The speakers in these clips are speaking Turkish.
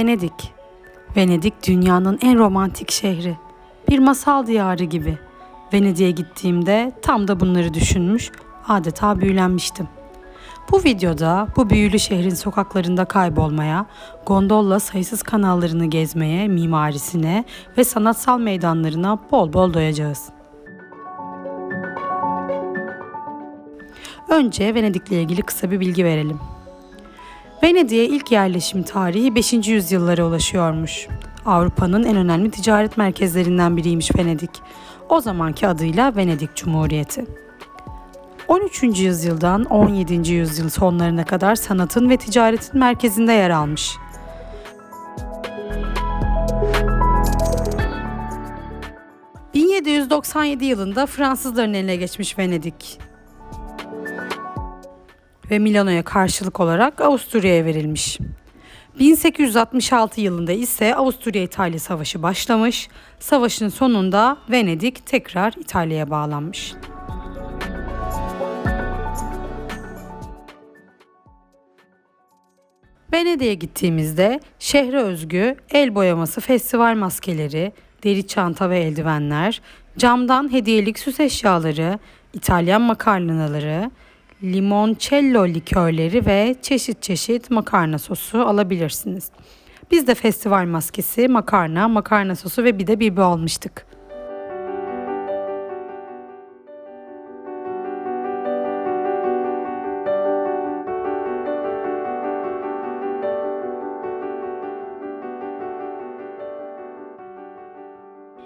Venedik. Venedik dünyanın en romantik şehri. Bir masal diyarı gibi. Venedik'e gittiğimde tam da bunları düşünmüş, adeta büyülenmiştim. Bu videoda bu büyülü şehrin sokaklarında kaybolmaya, gondolla sayısız kanallarını gezmeye, mimarisine ve sanatsal meydanlarına bol bol doyacağız. Önce Venedik'le ilgili kısa bir bilgi verelim. Venedik'e ilk yerleşim tarihi 5. yüzyıllara ulaşıyormuş. Avrupa'nın en önemli ticaret merkezlerinden biriymiş Venedik. O zamanki adıyla Venedik Cumhuriyeti. 13. yüzyıldan 17. yüzyıl sonlarına kadar sanatın ve ticaretin merkezinde yer almış. ...1797 yılında Fransızların eline geçmiş Venedik ve Milano'ya karşılık olarak Avusturya'ya verilmiş. 1866 yılında ise Avusturya-İtalya Savaşı başlamış. Savaşın sonunda Venedik tekrar İtalya'ya bağlanmış. Venedik'e gittiğimizde şehre özgü el boyaması festival maskeleri, deri çanta ve eldivenler, camdan hediyelik süs eşyaları, İtalyan makarnaları, limoncello likörleri ve çeşit çeşit makarna sosu alabilirsiniz. Biz de festival maskesi, makarna, makarna sosu ve bir de bibi almıştık.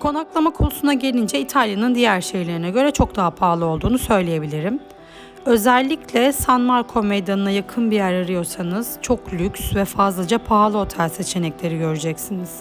Konaklama konusuna gelince İtalya'nın diğer şehirlerine göre çok daha pahalı olduğunu söyleyebilirim. Özellikle San Marco Meydanı'na yakın bir yer arıyorsanız çok lüks ve fazlaca pahalı otel seçenekleri göreceksiniz.